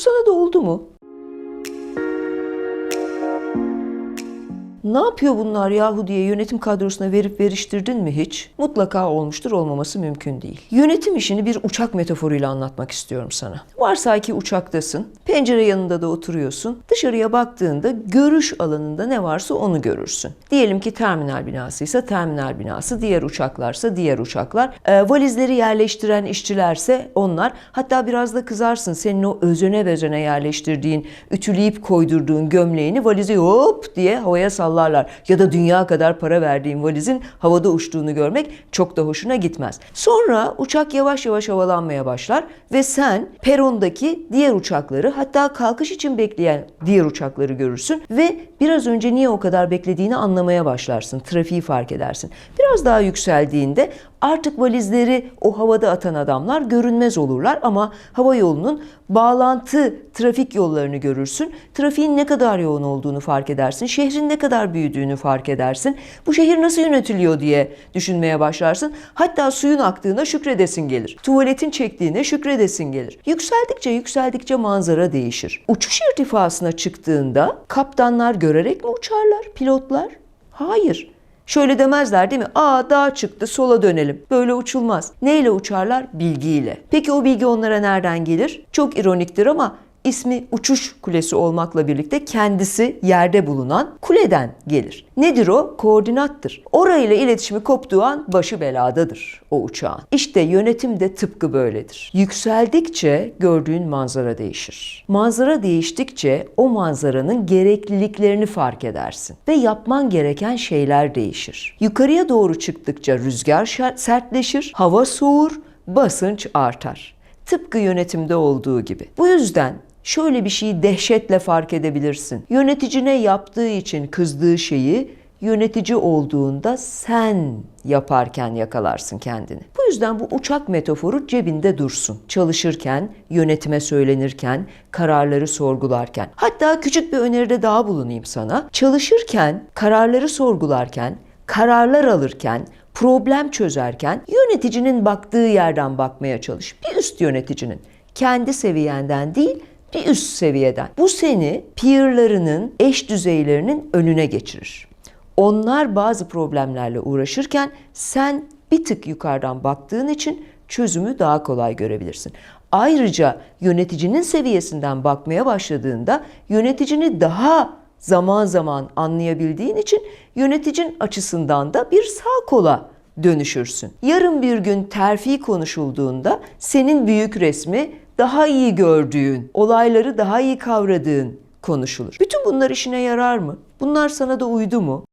sana da oldu mu? Ne yapıyor bunlar yahu diye yönetim kadrosuna verip veriştirdin mi hiç? Mutlaka olmuştur, olmaması mümkün değil. Yönetim işini bir uçak metaforuyla anlatmak istiyorum sana. Varsay ki uçaktasın, pencere yanında da oturuyorsun. Dışarıya baktığında görüş alanında ne varsa onu görürsün. Diyelim ki terminal binasıysa terminal binası, diğer uçaklarsa diğer uçaklar. Ee, valizleri yerleştiren işçilerse onlar. Hatta biraz da kızarsın senin o özene bezene yerleştirdiğin, ütüleyip koydurduğun gömleğini valizi hop diye havaya sallarlar. Ya da dünya kadar para verdiğin valizin havada uçtuğunu görmek çok da hoşuna gitmez. Sonra uçak yavaş yavaş havalanmaya başlar ve sen perondaki diğer uçakları hatta kalkış için bekleyen diğer uçakları görürsün ve biraz önce niye o kadar beklediğini anlamaya başlarsın. Trafiği fark edersin. Biraz daha yükseldiğinde artık valizleri o havada atan adamlar görünmez olurlar ama hava yolunun bağlantı trafik yollarını görürsün. Trafiğin ne kadar yoğun olduğunu fark edersin. Şehrin ne kadar büyüdüğünü fark edersin. Bu şehir nasıl yönetiliyor diye düşünmeye başlarsın. Hatta suyun aktığına şükredesin gelir. Tuvaletin çektiğine şükredesin gelir. Yükseldikçe yükseldikçe manzara değişir. Uçuş irtifasına çıktığında kaptanlar görerek mi uçarlar pilotlar? Hayır. Şöyle demezler değil mi? Aa dağ çıktı sola dönelim. Böyle uçulmaz. Neyle uçarlar? Bilgiyle. Peki o bilgi onlara nereden gelir? Çok ironiktir ama ismi uçuş kulesi olmakla birlikte kendisi yerde bulunan kuleden gelir. Nedir o? Koordinattır. Orayla iletişimi koptuğu an başı beladadır o uçağın. İşte yönetim de tıpkı böyledir. Yükseldikçe gördüğün manzara değişir. Manzara değiştikçe o manzaranın gerekliliklerini fark edersin ve yapman gereken şeyler değişir. Yukarıya doğru çıktıkça rüzgar sertleşir, hava soğur, basınç artar. Tıpkı yönetimde olduğu gibi. Bu yüzden şöyle bir şeyi dehşetle fark edebilirsin. Yöneticine yaptığı için kızdığı şeyi yönetici olduğunda sen yaparken yakalarsın kendini. Bu yüzden bu uçak metaforu cebinde dursun. Çalışırken, yönetime söylenirken, kararları sorgularken. Hatta küçük bir öneride daha bulunayım sana. Çalışırken, kararları sorgularken, kararlar alırken, problem çözerken yöneticinin baktığı yerden bakmaya çalış. Bir üst yöneticinin. Kendi seviyenden değil, bir üst seviyeden. Bu seni peerlarının, eş düzeylerinin önüne geçirir. Onlar bazı problemlerle uğraşırken sen bir tık yukarıdan baktığın için çözümü daha kolay görebilirsin. Ayrıca yöneticinin seviyesinden bakmaya başladığında yöneticini daha zaman zaman anlayabildiğin için yöneticin açısından da bir sağ kola dönüşürsün. Yarın bir gün terfi konuşulduğunda senin büyük resmi daha iyi gördüğün, olayları daha iyi kavradığın konuşulur. Bütün bunlar işine yarar mı? Bunlar sana da uydu mu?